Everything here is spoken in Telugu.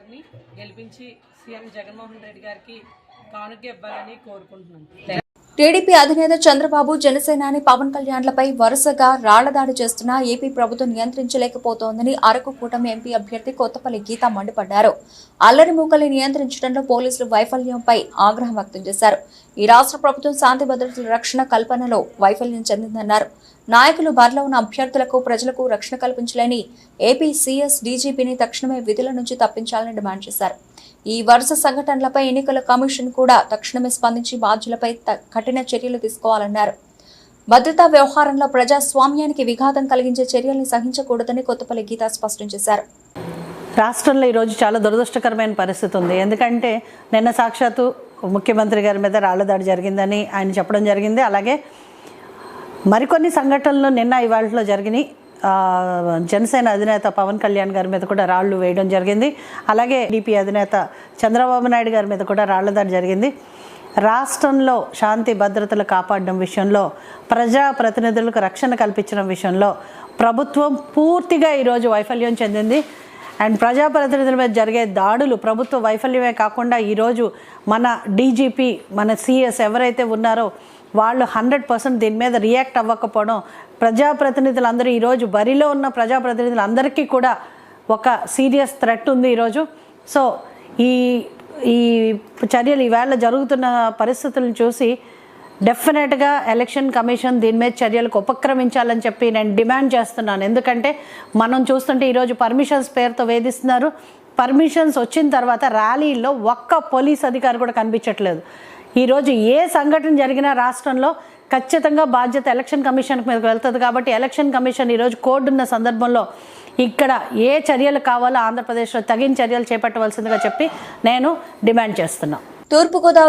గారిని గెలిపించి సీఎం జగన్మోహన్ రెడ్డి గారికి కానుక ఇవ్వాలని కోరుకుంటున్నాను. టీడీపీ అధినేత చంద్రబాబు జనసేనాని పవన్ కళ్యాణ్లపై వరుసగా రాళ్ళదాడి చేస్తున్నా ఏపీ ప్రభుత్వం నియంత్రించలేకపోతోందని అరకు కూటమి ఎంపీ అభ్యర్థి కొత్తపల్లి గీత మండిపడ్డారు. అల్లరి మూకల్ని నియంత్రించడంలో పోలీసులు వైఫల్యంపై ఆగ్రహం వ్యక్తం చేశారు. ఈ రాష్ట్ర ప్రభుత్వం శాంతి భద్రతల రక్షణ కల్పనలో వైఫల్యం చెందిందన్నారు. నాయకులు బరిలో ఉన్న అభ్యర్థులకు ప్రజలకు రక్షణ కల్పించలేని ఏపీ సీఎస్ డీజీపీని తక్షణమే విధుల నుంచి తప్పించాలని డిమాండ్ చేశారు. ఈ వరుస సంఘటనలపై ఎన్నికల కమిషన్ కూడా తక్షణమే స్పందించి బాధ్యులపై త- కఠిన చర్యలు తీసుకోవాలన్నారు. భద్రతా వ్యవహారంలో ప్రజాస్వామ్యానికి విఘాతం కలిగించే చర్యల్ని సహించకూడదని కొత్తపల్లి గీత స్పష్టం చేశారు. రాష్ట్రంలో ఈరోజు చాలా దురదృష్టకరమైన పరిస్థితి ఉంది. ఎందుకంటే నిన్న సాక్షాత్తు ముఖ్యమంత్రి గారి మీద రాళ్ళదాడి జరిగిందని ఆయన చెప్పడం జరిగింది. అలాగే మరికొన్ని సంఘటనలు నిన్న ఇవాళలో జరిగినాయి. జనసేన అధినేత పవన్ కళ్యాణ్ గారి మీద కూడా రాళ్ళు వేయడం జరిగింది. అలాగే టీడీపీ అధినేత చంద్రబాబు నాయుడు గారి మీద కూడా రాళ్ళదాడి జరిగింది. రాష్ట్రంలో శాంతి భద్రతలు కాపాడడం విషయంలో ప్రజా ప్రతినిధులకు రక్షణ కల్పించడం విషయంలో ప్రభుత్వం పూర్తిగా ఈరోజు వైఫల్యం చెందింది. అండ్ ప్రజాప్రతినిధుల మీద జరిగే దాడులు ప్రభుత్వ వైఫల్యమే కాకుండా ఈరోజు మన డీజీపీ మన సిఎస్ ఎవరైతే ఉన్నారో వాళ్ళు హండ్రెడ్ పర్సెంట్ దీని మీద రియాక్ట్ అవ్వకపోవడం ప్రజాప్రతినిధులందరూ ఈరోజు బరిలో ఉన్న ప్రజాప్రతినిధులందరికీ కూడా ఒక సీరియస్ థ్రెట్ ఉంది ఈరోజు. సో ఈ ఈ చర్యలు ఈవేళ జరుగుతున్న పరిస్థితులను చూసి డెఫినెట్గా ఎలక్షన్ కమిషన్ దీని మీద చర్యలకు ఉపక్రమించాలని చెప్పి నేను డిమాండ్ చేస్తున్నాను. ఎందుకంటే మనం చూస్తుంటే ఈరోజు పర్మిషన్స్ పేరుతో వేధిస్తున్నారు. పర్మిషన్స్ వచ్చిన తర్వాత ర్యాలీల్లో ఒక్క పోలీస్ అధికారి కూడా కనిపించట్లేదు. ఈరోజు ఏ సంఘటన జరిగినా రాష్ట్రంలో ఖచ్చితంగా బాధ్యత ఎలక్షన్ కమిషన్ మీదకి వెళ్తుంది కాబట్టి ఎలక్షన్ కమిషన్ ఈరోజు కోడ్ ఉన్న సందర్భంలో ఇక్కడ ఏ చర్యలు కావాలో ఆంధ్రప్రదేశ్లో తగిన చర్యలు చేపట్టవలసిందిగా చెప్పి నేను డిమాండ్ చేస్తున్నాను తూర్పుగోదావరి